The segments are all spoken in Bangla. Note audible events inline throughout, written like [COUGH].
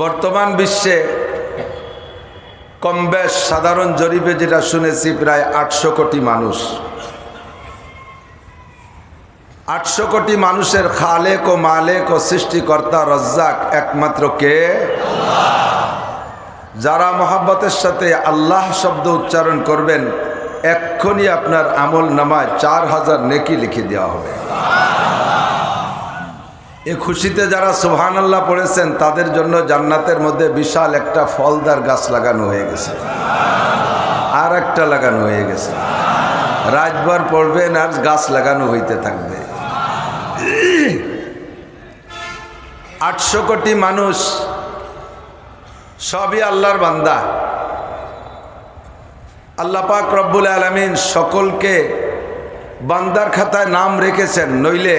বর্তমান বিশ্বে কমবেশ সাধারণ জরিপে যেটা শুনেছি, প্রায় আটশো কোটি মানুষ। আটশো কোটি মানুষের খালেক ও মালেক ও সৃষ্টিকর্তা রজ্জাক একমাত্র কে? যারা মহাব্বতের সাথে আল্লাহ শব্দ উচ্চারণ করবেন, এক্ষুনি আপনার আমল নামায় চার হাজার নেকি লিখে দেওয়া হবে। এ খুশিতে যারা সুহান আল্লাহ পড়েছেন, তাদের জন্য জান্নাতের মধ্যে বিশাল একটা ফলদার গাছ লাগানো হয়ে গেছে। আর একটা লাগানো হয়ে গেছে। রাতভর পড়বেন আর গাছ লাগানো হইতে থাকবে। আটশো কোটি মানুষ, সবই আল্লাহর বান্দা। আল্লাহ পাক রব্বুল আলমিন সকলকে বান্দার খাতায় নাম রেখেছেন, নইলে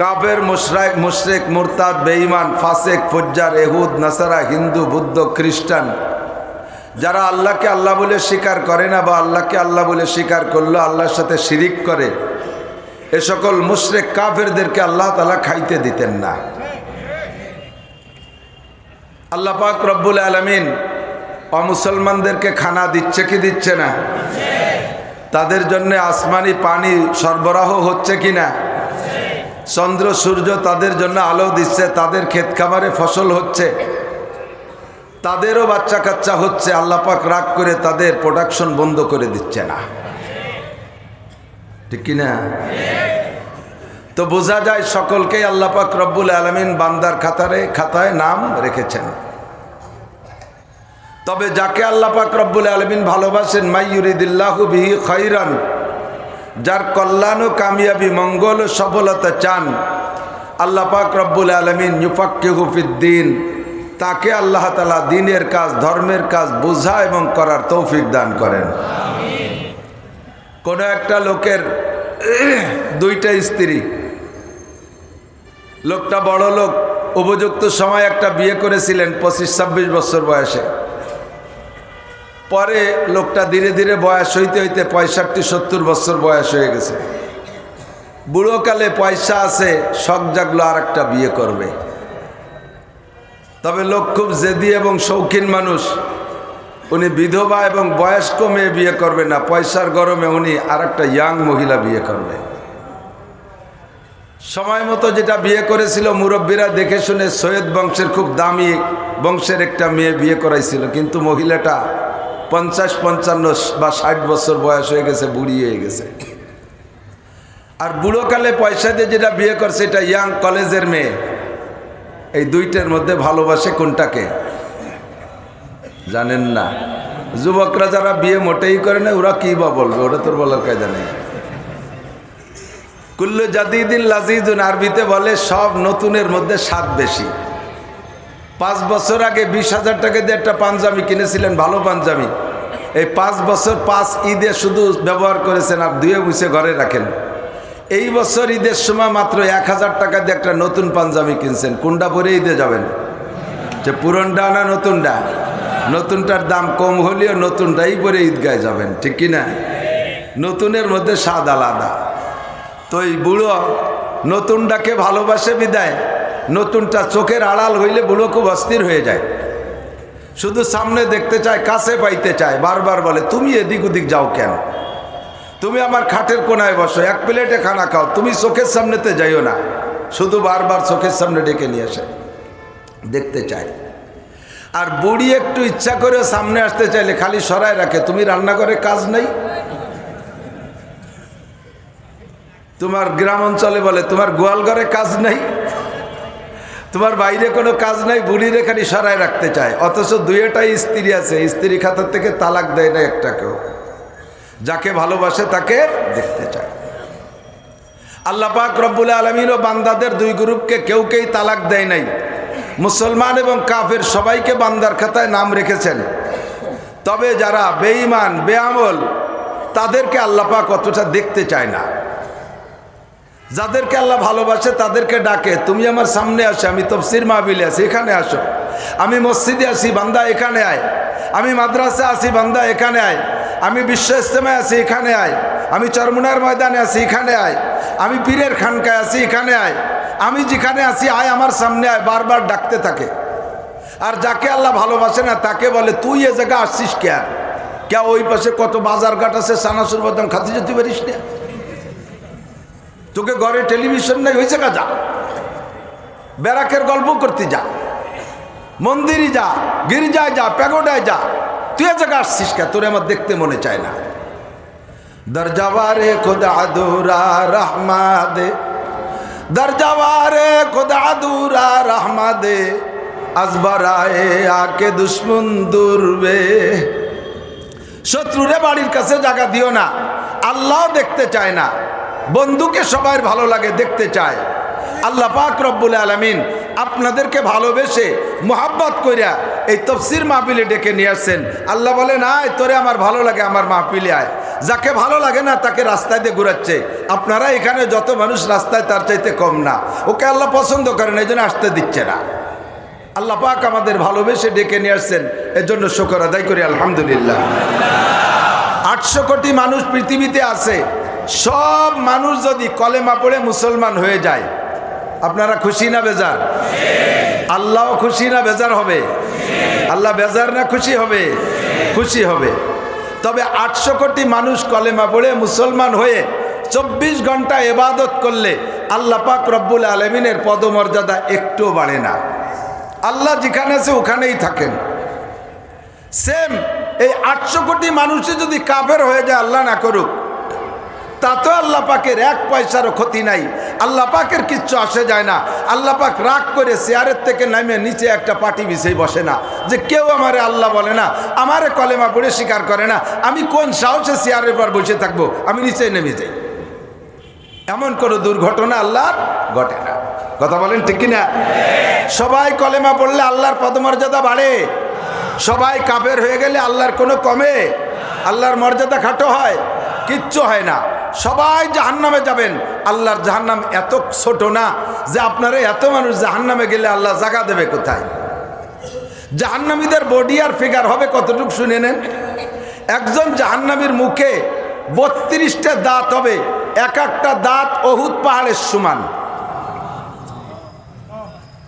কাবের মুশরাক, মুশরেক, মুরতাদ, বেঈমান, ফাসেক, ফজ্জার এহুদ নাসারা, হিন্দু, বুদ্ধ, খ্রিস্টান। যারা আল্লাহকে আল্লাহ বলে স্বীকার করে না বা আল্লাহকে আল্লাহ বলে স্বীকার করল, আল্লাহর সাথে শিরিক করে, এ সকল মুশরেক কাফেরদেরকে আল্লাহ তালা খাইতে দিতেন না। আল্লাহ পাক রব্বুল আলমিন অমুসলমানদেরকে খানা দিচ্ছে কি দিচ্ছে না? তাদের জন্য আসমানি পানি সরবরাহ হচ্ছে কি না? চন্দ্র, সূর্য তাদের জন্য আলো দিচ্ছে, তাদের ক্ষেত খামারে ফসল হচ্ছে, তাদেরও বাচ্চা কাচ্চা হচ্ছে আল্লাপাক রাগ করে তাদের প্রোডাকশন বন্ধ করে দিচ্ছে না। ঠিক কিনা তো বোঝা যায় সকলকেই আল্লাপাক রব্বুল আলমিন বান্দার খাতারে, খাতায় নাম রেখেছেন। তবে যাকে আল্লাপাক রব্বুল আলমিন ভালোবাসেন, মাইয়ুরিদিল্লাহু বিহি খৈরান যার কল্যাণ ও কামিয়াবি মঙ্গল ও সফলতা চান, আল্লাহ পাক রব্বুল আলমিন ইউফাক্কিহুফিদ্দিন তাকে আল্লাহ তালা দিনের কাজ, ধর্মের কাজ বোঝা এবং করার তৌফিক দান করেন। কোনো একটা লোকের [CLEARS THROAT] দুইটা স্ত্রী। লোকটা বড় লোক উপযুক্ত সময় একটা বিয়ে করেছিলেন পঁচিশ ছাব্বিশ বছর বয়সে। পরে লোকটা ধীরে ধীরে বয়স হইতে হইতে পঁয়ষট্টি, সত্তর বছর বয়স হয়ে গেছে। বুড়োকালে পয়সা আছে, শখ জাগলো আর একটা বিয়ে করবে। তবে লোক খুব জেদি এবং শৌখিন মানুষ। উনি বিধবা এবং বয়স্ক মেয়ে বিয়ে করবে না, পয়সার গরমে উনি আর একটা ইয়াং মহিলা বিয়ে করবে। সময় মতো যেটা বিয়ে করেছিল, মুরব্বীরা দেখে শুনে সৈয়দ বংশের খুব দামি বংশের একটা মেয়ে বিয়ে করাইছিল, কিন্তু মহিলাটা পঞ্চাশ, পঞ্চান্ন বা ষাট বছর বয়স হয়ে গেছে, বুড়ি হয়ে গেছে। আর বুড়োকালে পয়সা দিয়ে যেটা বিয়ে করছে, এটা ইয়াং কলেজের মেয়ে। এই দুইটার মধ্যে ভালোবাসে কোনটাকে? জানেন না। যুবকরা যারা বিয়ে মোটেই করে না, ওরা কি বা বলবে? ওরা তোর বলার কায়দা নেই। কুল্লু জাদিদিন লাজিদুন আরবিতে বলে, সব নতুনের মধ্যে স্বাদ বেশি। পাঁচ বছর আগে বিশ হাজার টাকা দিয়ে একটা পাঞ্জাবি কিনেছিলেন, ভালো পাঞ্জাবি। এই পাঁচ বছর পাঁচ ঈদে শুধু ব্যবহার করেছেন আর দুয়ে বুঝে ঘরে রাখেন। এই বছর ঈদের সময় মাত্র এক হাজার টাকা দিয়ে একটা নতুন পাঞ্জাবি কিনছেন। কোনটা পরে ঈদে যাবেন? যে পুরনটা না নতুনটা? নতুনটার দাম কম হলেও নতুনটাই পরে ঈদগায় যাবেন, ঠিক কি না নতুনের মধ্যে স্বাদ আলাদা। তো এই বুড়ো নতুনটাকে ভালোবাসে বিদায়। নতুনটা চোখের আড়াল হইলে বুড়ো খুব অস্থির হয়ে যায়। শুধু সামনে দেখতে চায়, কাছে পাইতে চায়, বারবার বলে, তুমি এদিক ওদিক যাও কেন? তুমি আমার খাটের কোনায় বসো, এক প্লেটে খানা খাও, তুমি চোখের সামনেতে যাইও না। শুধু বারবার চোখের সামনে ডেকে নিয়ে আসে, দেখতে চায়। আর বুড়ি একটু ইচ্ছা করে সামনে আসতে চাইলে খালি সরাই রাখে, তুমি রান্নাঘরে কাজ নেই? তোমার গ্রাম অঞ্চলে বলে, তোমার গোয়াল ঘরে কাজ নেই? তোমার বাইরে কোনো কাজ নাই, বুড়িরে খালি সরাই রাখতে চায়। অথচ দুইটাই স্ত্রী আছে, স্ত্রী খাতার থেকে তালাক দেয় না একটাকেও। যাকে ভালোবাসে তাকে দেখতে চায়। আল্লাহ পাক রব্বুল ও বান্দাদের দুই গ্রুপকে কেউ কেউ তালাক দেয় নাই। মুসলমান এবং কাফের সবাইকে বান্দার খাতায় নাম রেখেছেন। তবে যারা বেঈমান, বেআমল, তাদেরকে আল্লাহ পাক অতটা দেখতে চায় না। যাদেরকে আল্লাহ ভালোবাসে তাদেরকে ডাকে। তুমি আমার সামনে আসো, আমি তফসির মাহবিলে আছি, এখানে আসো। আমি মসজিদে আসি বান্দা এখানে আয়। আমি মাদ্রাসা আসি বান্দা এখানে আয়। আমি বিশ্ব ইস্তেমায় আছি, এখানে আয়। আমি চরমুনার ময়দানে আছি, এখানে আয়। আমি পীরের খানকায় আছি, এখানে আয়। আমি যেখানে আছি, আয়, আমার সামনে আয়, বারবার ডাকতে থাকে। আর যাকে আল্লাহ ভালোবাসে না, তাকে বলে, তুই এ জায়গা আসছিস কেন? কে ওই পাশে কত বাজার ঘাট আছে, সানাসুর বাদাম খাতে যেতে পারিস না। তোকে ঘরে টেলিভিশন নাই হয়েছে কা যা। ব্যারাকের গল্প করতে যা। মন্দিরে যা, গির্জায় যা, প্যাগোডায় যা। তুই এ জায়গা আসছিস কে? তোরে আমার দেখতে মনে চায় না। দরজাওয়ারে খোদা আদুরা রহমাদে। দরজাওয়ারে খোদা আদুরা রহমাদে। আজবারায়ে আকে দুশ্মন দুর্বে। শত্রুরে বাড়ির কাছে জায়গা দিও না। আল্লাহ দেখতে চায় না। বন্ধুকে সবাই ভালো লাগে, দেখতে চায়। আল্লাহ পাক রব্বুল আলমিন আপনাদেরকে ভালোবেসে মোহাব্বত কইরা এই তফসির মাহফিলে ডেকে নিয়ে আসছেন। আল্লাহ বলে না তোরে আমার ভালো লাগে, আমার মাহফিলে আয়। যাকে ভালো লাগে না, তাকে রাস্তায় দিয়ে ঘুরাচ্ছে। আপনারা এখানে যত মানুষ রাস্তায়, তার চাইতে কম না। ওকে আল্লাহ পছন্দ করেন, এই জন্য আসতে দিচ্ছে না। আল্লাহ পাক আমাদের ভালোবেসে ডেকে নিয়ে আসছেন। এর জন্য শকর আদায় করি, আলহামদুলিল্লাহ। আটশো কোটি মানুষ পৃথিবীতে আছে। সব মানুষ যদি কলেমা পড়ে মুসলমান হয়ে যায়, আপনারা খুশি না বেজার? আল্লাহ খুশি না বেজার হবে? আল্লাহ বেজার না খুশি হবে? খুশি হবে। তবে আটশো কোটি মানুষ কলেমা পড়ে মুসলমান হয়ে চব্বিশ ঘণ্টা এবাদত করলে আল্লাহ পাক রব্বুল আলমিনের পদমর্যাদা একটুও বাড়ে না। আল্লাহ যেখানে আছে ওখানেই থাকেন। সেম এই আটশো কোটি মানুষে যদি কাফের হয়ে যায়, আল্লাহ না করুক। তাতে আল্লাহ পাকের এক পয়সারও ক্ষতি নাই। আল্লাহ পাকের কিচ্ছু আসে যায় না। আল্লাহ পাক রাগ করে চেয়ারের থেকে নামে নিচে একটা পাটি বিছেই বসে না। যে কেউ আমারে আল্লাহ বলে না, আমারে কলেমা পড়ে স্বীকার করে না। আমি কোন সাহসে চেয়ারের পর বসে থাকব? আমি নিচে নেমে যাই। এমন কোনো দুর্ঘটনা আল্লাহর ঘটে না। কথা বলেন ঠিক কিনা? সবাই কলেমা পড়লে আল্লাহর পদমর্যাদা বাড়ে। সবাই কাপের হয়ে গেলে আল্লাহর কোনো কমে। আল্লাহর মর্যাদা খাটো হয়। কিচ্ছু হয় না। সবাই জাহান্নামে যাবেন। আল্লাহর জাহান্নাম এত ছোট না যে আপনারা এত মানুষ জাহান্নামে গেলে আল্লাহ জাগা দেবে কোথায়? জাহান্নামীদের বডি আর ফিগার হবে কতটুকু শুনে নেন? একজন জাহান্নামীর মুখে বত্রিশটা দাঁত হবে, এক একটা দাঁত অহুত পাহাড়ের সমান।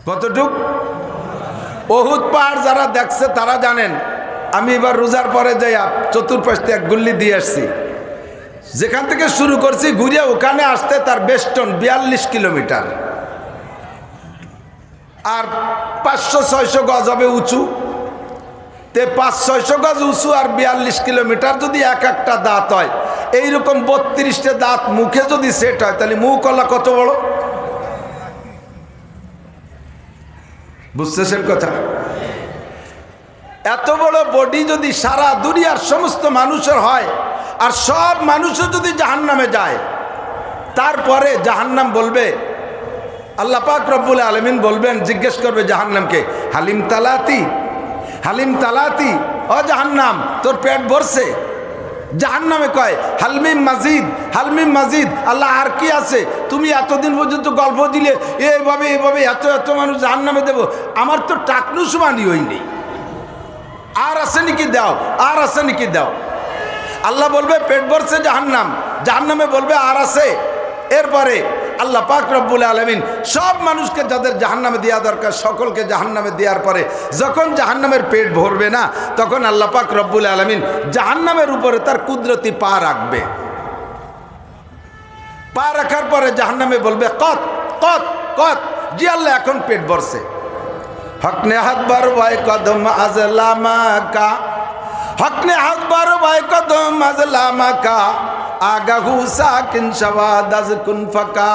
কতটুক? অহুত পাহাড় যারা দেখছে তারা জানেন, আমি এবার রোজার পরে যাই চতুর্পাশ এক গুল্লি দিয়ে আসছি। যেখান থেকে শুরু করছি ঘুরে ওখানে আসতে তার বেষ্টন বিয়াল্লিশ কিলোমিটার। আর পাঁচশো, ছয়শো গজ হবে উঁচু। তে পাঁচ ছয়শো গজ উঁচু আর বিয়াল্লিশ কিলোমিটার যদি এক একটা দাঁত হয়, এইরকম বত্রিশটা দাঁত মুখে যদি সেট হয়, তাহলে মুখ কলা কত বড়? বুঝতেছেন কথা? এত বড় বডি যদি সারা দুনিয়ার সমস্ত মানুষের হয় আর সব মানুষও যদি জাহান্নামে যায়, তারপরে জাহান্নাম বলবে, আল্লাহ পাক রব্বুল আলমিন বলবেন, জিজ্ঞেস করবে জাহান্নামকে, হালিম তালাতি হালিম তালাতি, ও জাহান্নাম, তোর পেট ভরছে? জাহান্নামে কয়, হালমিম মাজিদ হালমিম মাজিদ, আল্লাহ আর কি আছে? তুমি এতদিন পর্যন্ত গল্প দিলে এইভাবে এইভাবে এত এত মানুষ জাহান্নামে দেবো, আমার তো টাকনুস মানি হয়নি। আর আছে নাকি দাও, আর আছে নাকি দাও? আল্লাহ বলবে, পেট ভরছে জাহান্নাম। জাহান্নামে বলবে, আর আছে। এরপরে আল্লাহ পাক রব্বুল আলমিন সব মানুষকে যাদের জাহান্নামে দেওয়া দরকার, সকলকে জাহান্নামে দেওয়ার পরে যখন জাহান্নামের পেট ভরবে না, তখন আল্লাহ পাক রব্বুল আলমিন জাহান্নামের উপরে তার কুদরতি পা রাখবে। পা রাখার পরে জাহান্নামে বলবে, কত কত কত, জি আল্লাহ এখন পেট ভরছে। হকনে হাত বার ভাই কদম আজলামা কা হকনে হাত বার ভাই কত মজলা মাকা। আগাহু সাকিন শাওয়াদ আজ কুন ফাকা।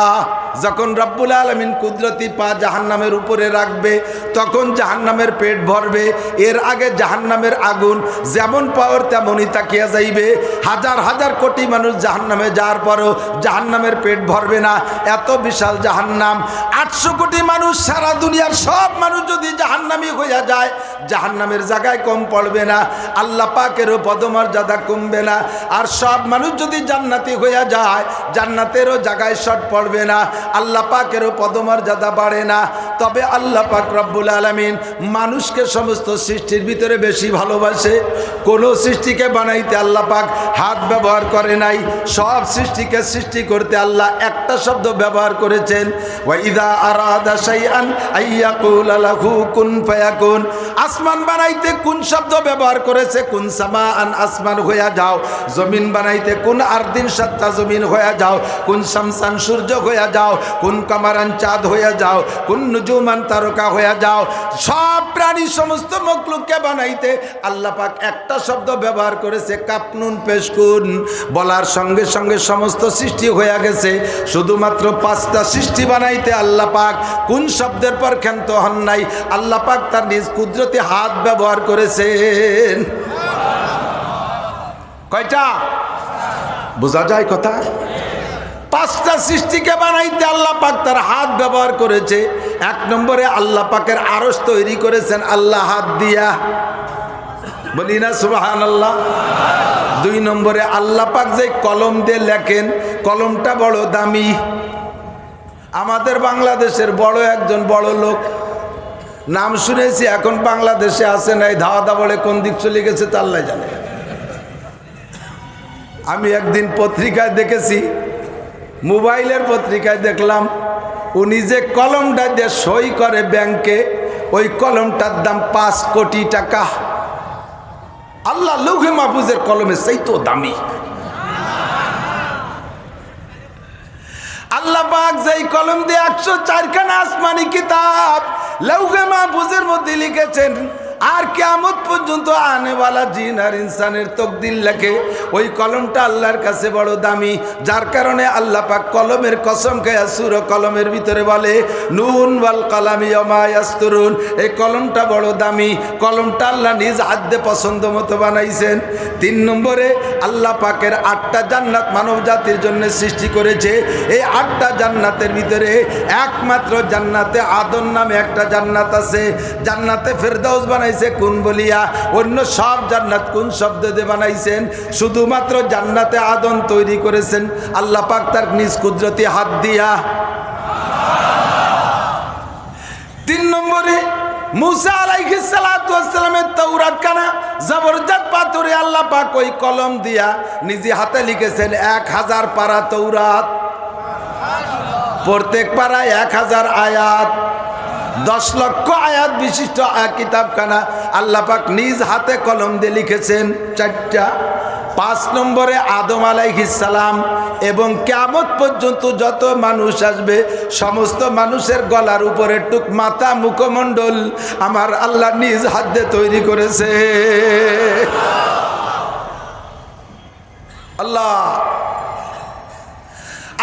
যখন রব্বুল আলমিন কুদরতি পা জাহান্নামের উপরে রাখবে তখন জাহান্নামের পেট ভরবে। এর আগে জাহান্নামের আগুন যেমন পাওয়ার তেমনই তাকিয়া যাইবে। হাজার হাজার কোটি মানুষ জাহান্নামে যাওয়ার পরও জাহান্নামের পেট ভরবে না। এত বিশাল জাহান্নাম। আটশো কোটি মানুষ সারা দুনিয়ার সব মানুষ যদি জাহান্নামি হইয়া যায়, জাহান্নামের জায়গায় কম পড়বে না। আল্লাহ পাকেরও পদমর্যাদা কমবে না। আর সব মানুষ যদি জান্নাতি হইয়া যায়, জান্নাতেরও জায়গায় শট পড়বে না। আল্লাহ পাকেরও পদমর্যাদা বাড়ে না। তবে আল্লাহ পাক রব্বুল আলমিন মানুষকে সমস্ত সৃষ্টির ভিতরে বেশি ভালোবাসে। কোনো সৃষ্টিকে বানাইতে আল্লাহ পাক হাত ব্যবহার করে নাই। সব সৃষ্টিকে সৃষ্টি করতে আল্লাহ একটা শব্দ ব্যবহার করেছেন। ওয়াইদা আরাদা শাইআন আইয়াকুল লাহু কুন ফায়াকুন। আসমান বানাইতে কোন শব্দ ব্যবহার করেছে? কোন সামা আন আসমান হইয়া যাও। জমিন বানাইতে কোন আরদিন সত্তা জমিন হইয়া যাও। কোন শামসান সূর্য হইয়া যাও। কোন কামারান চাঁদ হইয়া যাও। কোন নুজুমান তারকা হইয়া যাও। সব প্রাণী সমস্ত মকলুককে বানাইতে আল্লাহ পাক একটা শব্দ ব্যবহার করেছে কাপনুন পেশকুন বলার সঙ্গে সঙ্গে সমস্ত সৃষ্টি হয়ে গেছে। শুধুমাত্র পাঁচটা সৃষ্টি বানাইতে আল্লাহ পাক কোন শব্দের পর ক্ষান্ত হন নাই, আল্লাহ পাক তার নিজ কুদরতি হাত ব্যবহার করেছেন। কয়টা? বোঝা যায় কথা? পাঁচটা সৃষ্টিকে বানাইতে আল্লাহ পাক তার হাত ব্যবহার করেছে। এক নম্বরে আল্লাহ পাকের আরস তৈরি করেছেন, আল্লাহ হাত দিয়া। বলি না সুবাহান আল্লাহ দুই নম্বরে আল্লাহ পাক যে কলম দিয়ে লেখেন, কলমটা বড় দামি। আমাদের বাংলাদেশের বড় একজন বড় লোক। নাম শুনেছি, এখন বাংলাদেশে আসে নাই ধাওয়া দাবড়ে কোন দিক চলে গেছে তা আল্লাহ জানে। আমি একদিন পত্রিকায় দেখেছি, মোবাইলের পত্রিকায় দেখলাম উনি যে কলমটা যে সই করে ব্যাংকে, ওই কলমটার দাম পাঁচ কোটি টাকা। আল্লাহ লৌহে মাহফুজের কলমে সেই তো দামি। আল্লাহ পাক যেই কলম দিয়ে একশো চারখানা আসমানি কিতাব লৌহে মাহফুজের মধ্যে লিখেছেন আর কেমত পর্যন্ত আনেওয়ালা জিন আর ইনসানের তকদিল লেখে। ওই কলমটা আল্লাহর কাছে বড় দামি, যার কারণে আল্লাহ পাক কলমের কসম খেয়া সুর কলমের ভিতরে বলে, নুন ওয়াল কালামি অমায়াস্তরুন এই কলমটা বড় দামি, কলমটা আল্লাহ নিজ হাদ্যে পছন্দ মতো বানাইছেন। তিন নম্বরে, আল্লাহ পাকের আটটা জান্নাত মানব জাতির জন্য সৃষ্টি করেছে। এই আটটা জান্নাতের ভিতরে একমাত্র জান্নাতে আদন নামে একটা জান্নাত আছে। জান্নাতে ফেরদাউস বানাইছে কোন বলিয়া? অন্য সব জান্নাত কোন শব্দ দিয়ে বানাইছেন? শুধুমাত্র জান্নাতে আদন তৈরি করেছেন। আল্লাহ পাক তার নিজ কুদরতি হাত দিয়া। তিন নম্বরে, মুসা আলাইহিস সালাতু ওয়াসসালামের তাওরাত কানা, জবরদস্ত পাথরে আল্লাহ পাক ওই কলম দিয়া নিজে হাতে লিখেছেন, এক হাজার পারা তৌরাত প্রত্যেক পাড়ায় এক হাজার আয়াত। দশ লক্ষ আয়াত বিশিষ্ট কিতাবখানা আল্লাহ পাক নিজ হাতে কলম দিয়ে লিখেছেন চারটা। পাঁচ নম্বরে আদম আলাইহিসালাম এবং কেমত পর্যন্ত যত মানুষ আসবে, সমস্ত মানুষের গলার উপরে টুক মাথা মুখমণ্ডল আমার আল্লাহ নিজ হাত তৈরি করেছে। আল্লাহ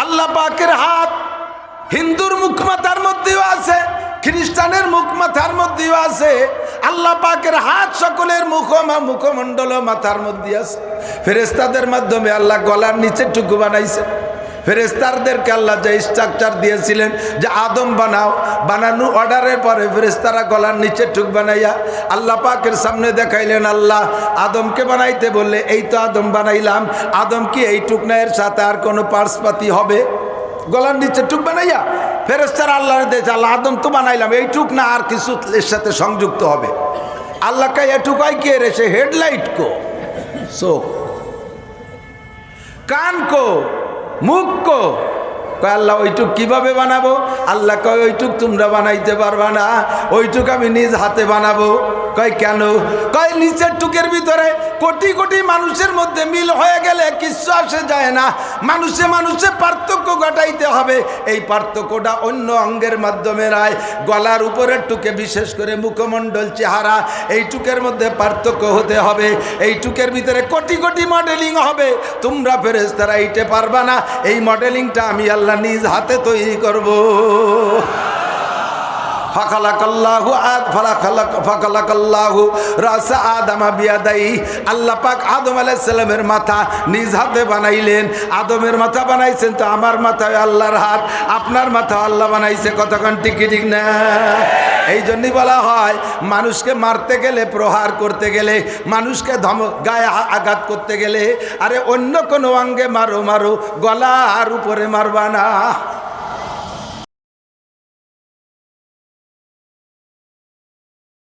আল্লাহ পাকের হাত হিন্দুর মুখমাতার মধ্যেও আছে। খ্রিস্টানের মুখ মাথার মধ্যেও আছে। আল্লাহ পাকের হাত সকলের মুখ মুখমণ্ডল মাথার মধ্যে আছে। ফেরেস্তাদের মাধ্যমে আল্লাহ গলার নিচে টুকু বানাইছে ফেরেস্তারদেরকে আল্লাহ যে স্ট্রাকচার দিয়েছিলেন, যে আদম বানাও, বানানো অর্ডারের পরে ফেরেস্তারা গলার নিচে টুক বানাইয়া আল্লাহ পাকের সামনে দেখাইলেন, আল্লাহ, আদমকে বানাইতে বললে এই তো আদম বানাইলাম। আদম কি এই টুকনায়ের সাথে আর কোনো পার্সপাতি হবে? গলার নিচে টুক বানাইয়া ফেরেস্তার আল্লাহর দিয়েছে আল্লাহ আদম তো বানাইলাম, এইটুক না আর কিছু এর সাথে সংযুক্ত হবে? আল্লাহ কা এটুকাই কে রেছে হেডলাইট কো? চোখ কান কো, মুখ কো? কয়, আল্লাহ, ওইটুক কীভাবে বানাবো? আল্লাহ কয়, ওইটুক তোমরা বানাইতে পারবা না, ওইটুক আমি নিজ হাতে বানাবো। কয়, কেন? কয়, নিচের টুকের ভিতরে কোটি কোটি মানুষের মধ্যে মিল হয়ে গেলে কিচ্ছু আসে যায় না। মানুষে মানুষে পার্থক্য ঘটাইতে হবে। এই পার্থক্যটা অন্য অঙ্গের মাধ্যমে রায়। গলার উপরের টুকে বিশেষ করে মুখমণ্ডল চেহারা, এই টুকের মধ্যে পার্থক্য হতে হবে। এই টুকের ভিতরে কোটি কোটি মডেলিং হবে। তোমরা ফেরেস তারা এইটে পারবা না। এই মডেলিংটা আমি আল্লাহ নিজ হাতে তৈরি করব। রাসা আদামা মাথা নিজ হাতে বানাইলেন। আদমের মাথা বানাইছেন তো আমার মাথায় আল্লাহর হাত, আপনার মাথা বানাইছে, কতক্ষণ না? এই জন্যই বলা হয়, মানুষকে মারতে গেলে, প্রহার করতে গেলে, মানুষকে ধম, গায়ে আঘাত করতে গেলে, আরে অন্য কোনো অঙ্গে মারো মারো গলা আর উপরে মারবা না।